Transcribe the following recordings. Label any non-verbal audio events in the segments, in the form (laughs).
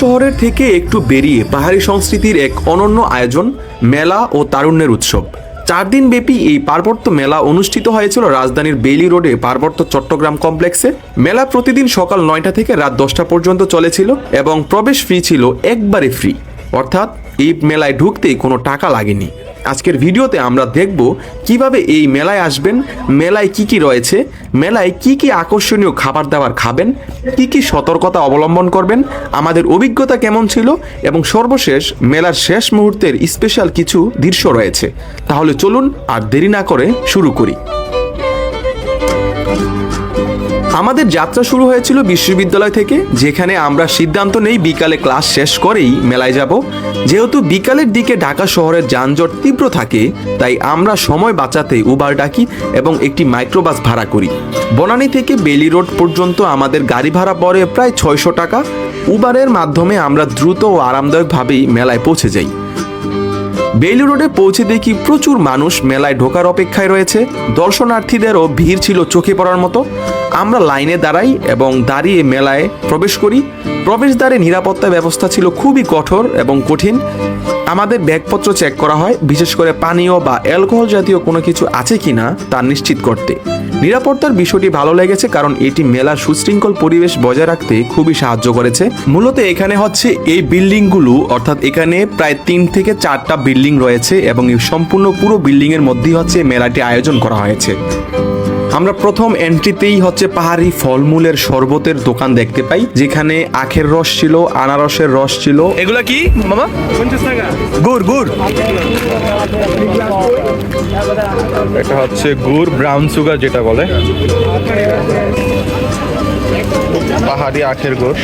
শহরের থেকে একটু বেরিয়ে পাহাড়ি সংস্কৃতির এক অনন্য আয়োজন, মেলা ও তারুণ্যের উৎসব। চার দিন ব্যাপী এই পার্বত্য মেলা অনুষ্ঠিত হয়েছিল রাজধানীর বেইলি রোডে পার্বত্য চট্টগ্রাম কমপ্লেক্সে। মেলা প্রতিদিন সকাল নয়টা থেকে রাত দশটা পর্যন্ত চলেছিল এবং প্রবেশ ফ্রি ছিল একবারে ফ্রি। অর্থাৎ এই মেলায় ঢুকতেই কোনো টাকা লাগেনি। আজকের ভিডিওতে আমরা দেখব কীভাবে এই মেলায় আসবেন, মেলায় কি কি রয়েছে, মেলায় কি কি আকর্ষণীয় খাবার দাবার খাবেন, কি কি সতর্কতা অবলম্বন করবেন, আমাদের অভিজ্ঞতা কেমন ছিল এবং সর্বশেষ মেলার শেষ মুহূর্তের স্পেশাল কিছু দৃশ্য রয়েছে। তাহলে চলুন আর দেরি না করে শুরু করি। আমাদের যাত্রা শুরু হয়েছিল বিশ্ববিদ্যালয় থেকে, যেখানে আমরা সিদ্ধান্ত নেই বিকালে ক্লাস শেষ করেই মেলায় যাব। যেহেতু বিকালের দিকে ঢাকা শহরের যানজট তীব্র থাকে, তাই আমরা সময় বাঁচাতে উবার ডাকি এবং একটি মাইক্রোবাস ভাড়া করি। বনানী থেকে বেলি রোড পর্যন্ত আমাদের গাড়ি ভাড়া পড়ে প্রায় ছয়শো টাকা। উবারের মাধ্যমে আমরা দ্রুত ও আরামদায়কভাবেই মেলায় পৌঁছে যাই। বেইলি রোডে পৌঁছে দেখি প্রচুর মানুষ মেলায় ঢোকার অপেক্ষায় রয়েছে। দর্শনার্থীদেরও ভিড় ছিল চোখে পড়ার মতো। আমরা লাইনে দাঁড়াই এবং দাঁড়িয়ে মেলায় প্রবেশ করি। প্রবেশদ্বারে নিরাপত্তা ব্যবস্থা ছিল খুবই কঠোর এবং কঠিন। আমাদের ব্যাগপত্র চেক করা হয়, বিশেষ করে পানীয় বা অ্যালকোহল জাতীয় কোনো কিছু আছে কি না তা নিশ্চিত করতে। নিরাপত্তার বিষয়টি ভালো লেগেছে কারণ এটি মেলার সুশৃঙ্খল পরিবেশ বজায় রাখতে খুবই সাহায্য করেছে। মূলত এখানে হচ্ছে এই বিল্ডিংগুলো, অর্থাৎ এখানে প্রায় তিন থেকে চারটা বিল্ডিং রয়েছে এবং সম্পূর্ণ পুরো বিল্ডিংয়ের মধ্যেই হচ্ছে মেলাটি আয়োজন করা হয়েছে। আমরা প্রথম এন্ট্রিতেই হচ্ছে পাহাড়ি ফলমূলের শরবতের দোকান দেখতে পাই যেখানে আখের রস ছিল আনারসের রস ছিল। এগুলা কি মামা? গুড় গুড়। এটা হচ্ছে গুড় ব্রাউন সুগার যেটা বলে। পাহাড়ি আখের গুড়।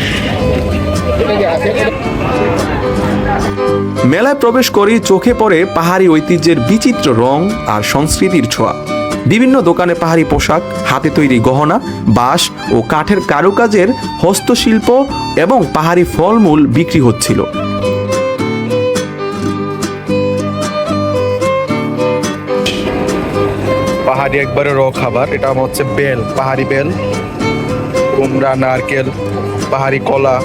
মেলায় প্রবেশ করি চোখে পড়ে পাহাড়ি ঐতিহ্যের বিচিত্র রং আর সংস্কৃতির ছোঁয়া। বিভিন্ন দোকানে পাহাড়ি পোশাক, হাতে তৈরি গহনা, বাঁশ ও কাঠের কারুকাজের হস্তশিল্প এবং পাহাড়ি ফলমূল বিক্রি হচ্ছিল। পাহাড়ি একবারে র খাবার, এটা আমার হচ্ছে বেল, পাহাড়ি বেল, কুমড়া, নারকেল, পাহাড়ি কলা।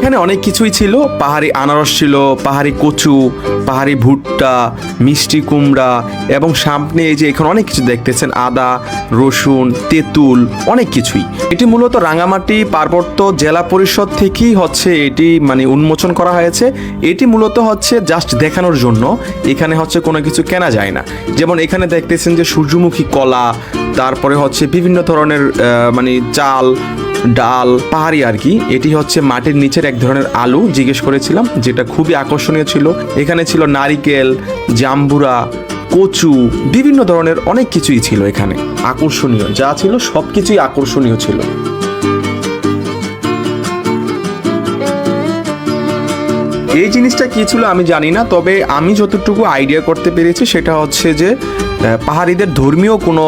এখানে অনেক কিছুই ছিল। পাহাড়ি আনারস ছিল পাহাড়ি কচু পাহাড়ি ভুট্টা মিষ্টি কুমড়া এবং সামনে এই যে এখানে অনেক কিছু দেখতেছেন, আদা, রসুন, তেঁতুল, অনেক কিছুই। এটি মূলত রাঙামাটি পার্বত্য জেলা পরিষদ থেকেই হচ্ছে এটি মানে উন্মোচন করা হয়েছে। এটি মূলত হচ্ছে জাস্ট দেখানোর জন্য, এখানে হচ্ছে কোনো কিছু কেনা যায় না। যেমন এখানে দেখতেছেন যে সূর্যমুখী কলা, তারপরে হচ্ছে বিভিন্ন ধরনের মানে চাল, ডাল, পাহাড়ি আর কি। এটি হচ্ছে মাটির নিচের এক ধরনের আলু, জিজ্ঞেস করেছিলাম, যেটা খুবই আকর্ষণীয় ছিল। এখানে ছিল নারিকেল জাম্বুরা, কচু, বিভিন্ন ধরনের অনেক কিছুই ছিল এখানে। আকর্ষণীয়, যা ছিল সব কিছুই আকর্ষণীয় ছিল। এই জিনিসটা কি ছিল আমি জানি না, তবে আমি যতটুকু আইডিয়া করতে পেরেছি সেটা হচ্ছে যে পাহাড়িদের ধর্মীয় কোনো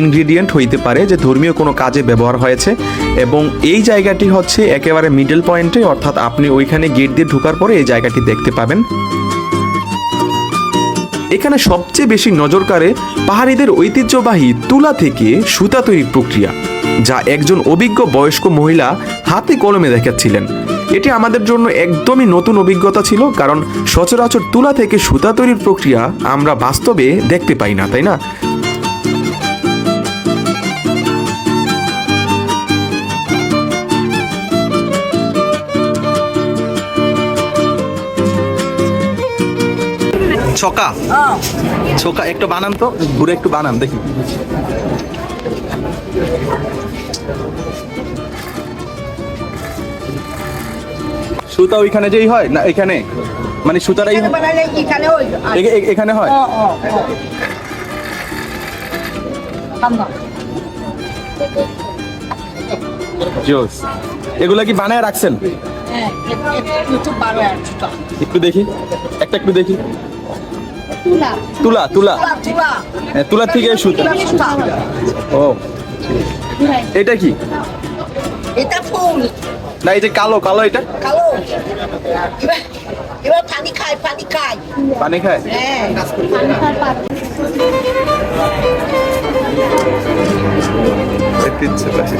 ইনগ্রিডিয়েন্ট হইতে পারে, যে ধর্মীয় কোনো কাজে ব্যবহার হয়েছে, এবং এই জায়গাটি হচ্ছে একেবারে মিডল পয়েন্টে অর্থাৎ আপনি ওইখানে গেট দিয়ে ঢোকার পরে এই জায়গাটি দেখতে পাবেন। এখানে সবচেয়ে বেশি নজর কাড়ে পাহাড়িদের ঐতিহ্যবাহী তুলা থেকে সুতা তৈরির প্রক্রিয়া, যা একজন অভিজ্ঞ বয়স্ক মহিলা হাতে কলমে দেখাচ্ছিলেন। এটি আমাদের জন্য একদমই নতুন অভিজ্ঞতা ছিল, কারণ সচরাচর তুলা থেকে সুতা তৈরির প্রক্রিয়া আমরা বাস্তবে দেখতে পাই না, তাই না? ছকা? ছকা একটু বানান তো ঘুরে একটু বানান দেখি। সুতা ওইখানে যেই হয় না এখানে? মানে সুতারাই এখানে হয়? জোস। এগুলা কি বানায় রাখছেন? হ্যাঁ একটু দেখি একটা একটু দেখি। তুলা। তুলা তুলা? থেকে সুতা। ও। এটা কি? এটা ফুল। না এই যে কালো কালো এটা? কালো। এবার পানি খায় পানি খায়। পানি খায়? হ্যাঁ। ঐতিহ্য পাশে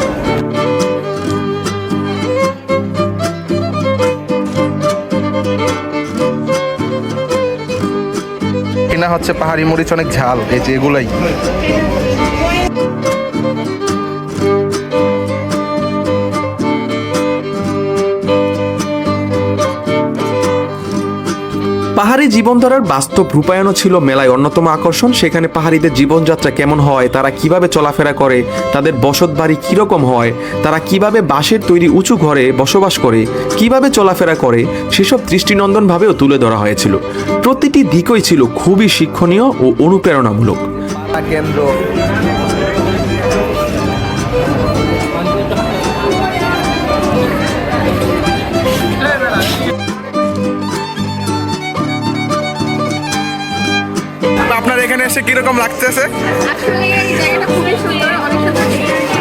হচ্ছে পাহাড়ি মরিচ অনেক ঝাল এই যে এগুলাই। পাহাড়ি জীবনধারার বাস্তব রূপায়ণও ছিল মেলায় অন্যতম আকর্ষণ। সেখানে পাহাড়িদের জীবনযাত্রা কেমন হয়, তারা কীভাবে চলাফেরা করে, তাদের বসত বাড়ি কীরকম হয়, তারা কীভাবে বাঁশের তৈরি উঁচু ঘরে বসবাস করে, কীভাবে চলাফেরা করে, সেসব দৃষ্টিনন্দনভাবেও তুলে ধরা হয়েছিল। প্রতিটি দিকই ছিল খুবই শিক্ষণীয় ও অনুপ্রেরণামূলক। কেন্দ্র। এখানে এসে কীরকম লাগতেছে? আসলে এই জায়গাটা খুবই সুন্দর অনেক সুন্দর।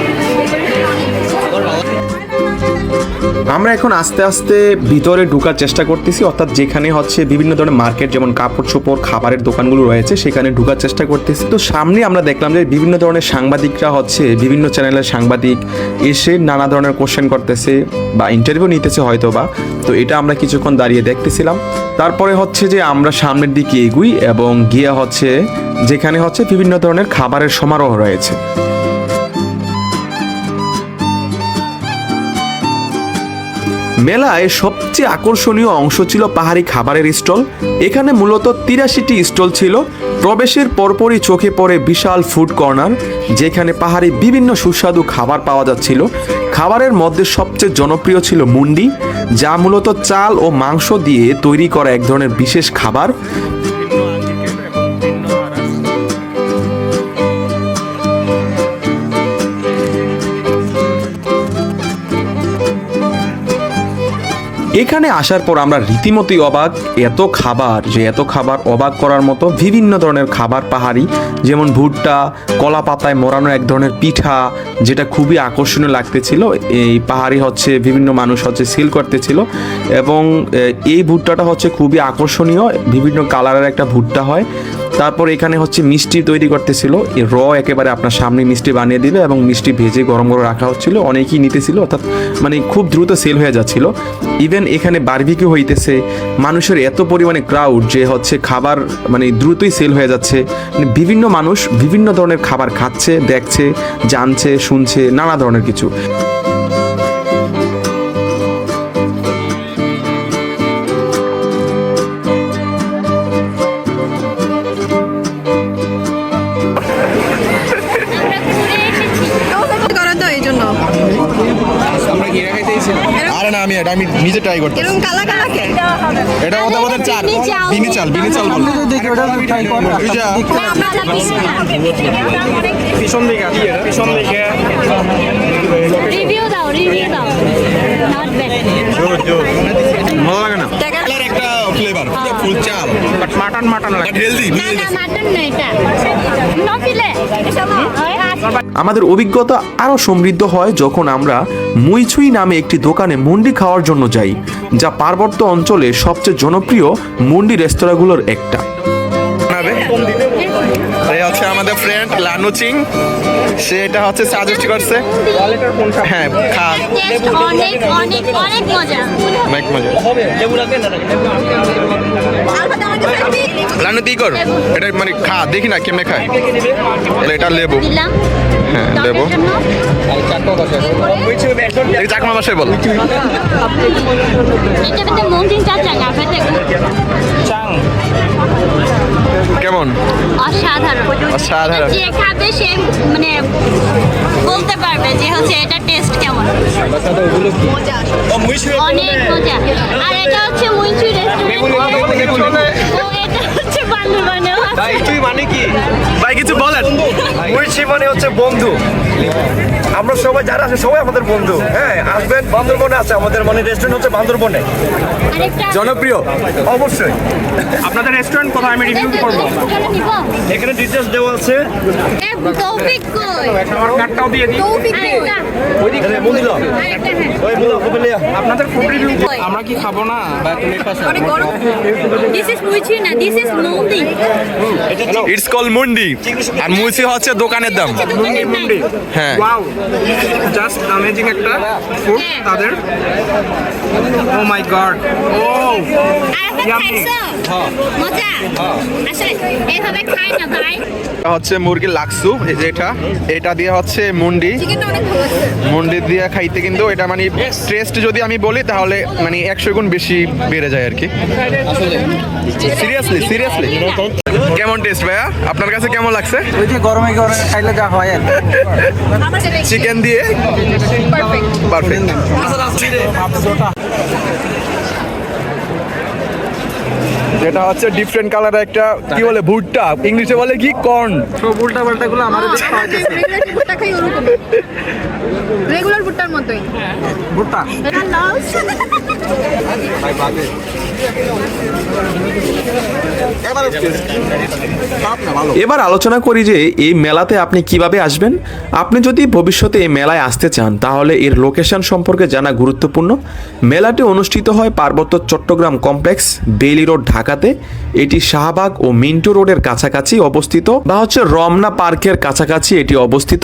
আমরা এখন আস্তে আস্তে ভিতরে ঢোকার চেষ্টা করতেছি, অর্থাৎ যেখানে হচ্ছে বিভিন্ন ধরনের মার্কেট যেমন কাপড় চোপড়, খাবারের দোকানগুলো রয়েছে, সেখানে ঢোকার চেষ্টা করতেছি। তো সামনে আমরা দেখলাম যে বিভিন্ন ধরনের সাংবাদিকরা হচ্ছে বিভিন্ন চ্যানেলের সাংবাদিক এসে নানা ধরনের কোশ্চেন করতেছে বা ইন্টারভিউ নিতেছে হয়তো বা তো এটা আমরা কিছুক্ষণ দাঁড়িয়ে দেখতেছিলাম। তারপরে হচ্ছে যে আমরা সামনের দিকে এগুই এবং গিয়ে হচ্ছে যেখানে হচ্ছে বিভিন্ন ধরনের খাবারের সমারোহ রয়েছে। মেলায় সবচেয়ে আকর্ষণীয় অংশ ছিল পাহাড়ি খাবারের স্টল। এখানে মূলত তিরাশিটি স্টল ছিল। প্রবেশের পরপরই চোখে পড়ে বিশাল ফুড কর্নার, যেখানে পাহাড়ি বিভিন্ন সুস্বাদু খাবার পাওয়া যাচ্ছিল। খাবারের মধ্যে সবচেয়ে জনপ্রিয় ছিল মুন্ডি, যা মূলত চাল ও মাংস দিয়ে তৈরি করা এক ধরনের বিশেষ খাবার। এখানে আসার পর আমরা রীতিমতোই অবাক। এত খাবার, যে এত খাবার অবাক করার মতো বিভিন্ন ধরনের খাবার পাহাড়ি, যেমন ভুট্টা, কলা পাতায় মোড়ানো এক ধরনের পিঠা, যেটা খুবই আকর্ষণীয় লাগতেছিল। এই পাহাড়ি হচ্ছে, বিভিন্ন মানুষ হচ্ছে সিল করতেছিল। এবং এই ভুট্টাটা হচ্ছে খুবই আকর্ষণীয়। বিভিন্ন কালারের একটা ভুট্টা হয়। তারপর এখানে হচ্ছে মিষ্টি তৈরি করতেছিল। র একেবারে আপনার সামনে মিষ্টি বানিয়ে দিল এবং মিষ্টি ভেজে গরম গরম রাখা হচ্ছিল। অনেকেই নিতেছিল, অর্থাৎ মানে খুব দ্রুত সেল হয়ে যাচ্ছিল। ইভেন এখানে বারবিকিউ হইতেছে, মানুষের এত পরিমাণে ক্রাউড যে হচ্ছে খাবার মানে দ্রুতই সেল হয়ে যাচ্ছে। মানে বিভিন্ন মানুষ বিভিন্ন ধরনের খাবার খাচ্ছে, দেখছে, জানছে, শুনছে, নানা ধরনের কিছু। আরে না আমি এটা আমি নিজে ট্রাই করতে এরকম কালা কালাকে? এটা ওদের আমাদের চাল। বিনি চাল। বিনি চাল বল। তুই যা পিছন দিকে আছে, পিছন দিকে। রিভিউ দাও রিভিউ দাও। নট ব্যাড ভালো লাগে না? চালের একটা ফ্লেভার ফুল চাল। বাট মাটন মাটন লাগে বাট হেলদি না না মাটন না এটা। আমাদের অভিজ্ঞতা আরও সমৃদ্ধ হয় যখন আমরা মুইছুই নামে একটি দোকানে মুন্ডি খাওয়ার জন্য যাই যা পার্বত্য অঞ্চলে সবচেয়ে জনপ্রিয় মুন্ডি রেস্তোরাঁগুলোর একটা। এই হচ্ছে আমাদের ফ্রেন্ড লানু চিং। সে এটা হচ্ছে সাজেস্ট করছে। হ্যাঁ খা। অনেক অনেক অনেক মজা। অনেক মজা। লানু তুই কর। এটা মানে খা দেখি না কেমনে খায়। তাহলে এটা লেবু। হ্যাঁ লেবু। এই চাকমা ভাষায় বল। কেমন? অসাধারণ। অসাধারণ। যে খাবে সে মানে বলতে পারবে যে হচ্ছে এটা টেস্ট কেমন। অনেক মজা আর এটা হচ্ছে মুইচু রেস্টুরেন্ট ও এটা হচ্ছে বান্দরবানে তুই মানে কি ভাই, কিছু বলেন। মুইছি মানে হচ্ছে বন্ধু। আমরা সবাই যারা আছে, সবাই আমাদের বন্ধু। হ্যাঁ আসবেন, বান্দরবনে আছে। আমাদের মানে রেস্টুরেন্ট হচ্ছে বান্দরবনে। জনপ্রিয়। অবশ্যই। আপনাদের রেস্টুরেন্ট কোথায় আমি রিভিউ করব? এখানে ডিটেলস দেওয়া আছে। তৌফিক কই? আমার কার্ডটাও দিয়ে দিই। হ্যাঁ। ওই ফুবেলিয়া আপনাদের ফুড রিভিউ আমরা কি খাব না? বা তুমি অনেক গরম। দিস ইজ মুইচি না দিস ইজ মুন্দি ইটস কল মুন্ডি। আর হচ্ছে দোকানের দাম। মুন্ডি মুন্ডি। হ্যাঁ। ওয়াও জাস্ট অ্যামেজিং একটা ফুড তাদের। ও মাই গড ভাই। এটা হচ্ছে মুরগির লাক্সু এই যে এটা। এটা দিয়ে হচ্ছে মুন্ডি। মুন্ডি দিয়ে খাইতে কিন্তু এটা মানে টেস্ট যদি আমি বলি তাহলে মানে একশো গুণ বেশি বেড়ে যায় আর কি। সিরিয়াসলি সিরিয়াসলি কেমন টেস্ট ভাইয়া? আপনার কাছে কেমন লাগছে? ওই যে গরমে গরমে খাইলে যা হয় চিকেন দিয়ে? পারফেক্ট যেটা হচ্ছে ডিফারেন্ট কালার একটা কি বলে ভুট্টা। ইংলিশে বলে কি? কর্ন সব উল্টা পাল্টা গুলো আমাদের (laughs) ভুট্টা খাই ওরকম। রেগুলার ভুট্টার মতোই। ভুট্টা? এটা লস এবার আলোচনা করি যে এই মেলাতে আপনি কীভাবে আসবেন? আপনি যদি ভবিষ্যতে এই মেলায় আসতে চান তাহলে এর লোকেশন সম্পর্কে জানা গুরুত্বপূর্ণ। মেলাটি অনুষ্ঠিত হয় পার্বত্য চট্টগ্রাম কমপ্লেক্স বেইলি রোড ঢাকাতে এটি শাহবাগ ও মিন্টু রোডের কাছাকাছি অবস্থিত বা হচ্ছে রমনা পার্কের কাছাকাছি এটি অবস্থিত।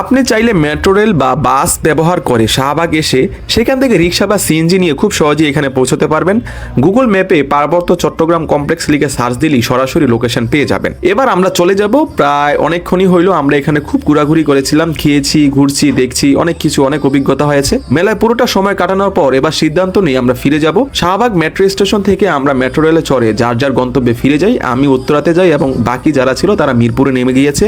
আপনি চাইলে মেট্রো রেল বা বাস ব্যবহার করে শাহবাগ এসে সেখান থেকে রিক্সা বা সিএনজি নিয়ে খুব সহজেই এখানে পৌঁছতে পারবেন। গুগল ম্যাপে পার্বত্য চট্টগ্রাম কমপ্লেক্স লিখে সার্চ দিলেই সরাসরি লোকেশন পেয়ে যাবেন। এবার আমরা চলে যাব, প্রায় অনেকক্ষণই হইল, আমরা এখানে খুব ঘোরাঘুরি করেছিলাম, খেয়েছি, ঘুরছি, দেখছি, অনেক কিছু, অনেক অভিজ্ঞতা হয়েছে। মেলায় পুরোটা সময় কাটানোর পর এবার সিদ্ধান্ত নিয়ে আমরা ফিরে যাব। শাহবাগ মেট্রো স্টেশন থেকে আমরা মেট্রো রেলে চড়ে যার যার গন্তব্যে ফিরে যাই, আমি উত্তরাতে যাই এবং বাকি যারা ছিল তারা মিরপুরে নেমে গিয়েছে।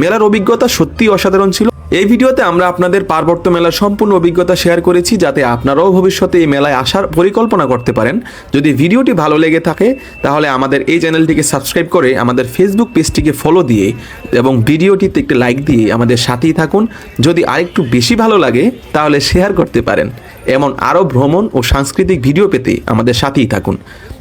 মেলার অভিজ্ঞতা সত্যি অসাধারণ ছিল। এই ভিডিওতে আমরা আপনাদের পার্বত্য মেলার সম্পূর্ণ অভিজ্ঞতা শেয়ার করেছি যাতে আপনারাও ভবিষ্যতে এই মেলায় আসার পরিকল্পনা করতে পারেন। যদি ভিডিওটি ভালো লেগে থাকে, তাহলে আমাদের এই চ্যানেলটিকে সাবস্ক্রাইব করে আমাদের ফেসবুক পেজটিকে ফলো দিয়ে এবং ভিডিওটিতে একটি লাইক দিয়ে আমাদের সাথেই থাকুন। যদি আরেকটু বেশি ভালো লাগে, তাহলে শেয়ার করতে পারেন। এমন আরও ভ্রমণ ও সাংস্কৃতিক ভিডিও পেতে আমাদের সাথেই থাকুন।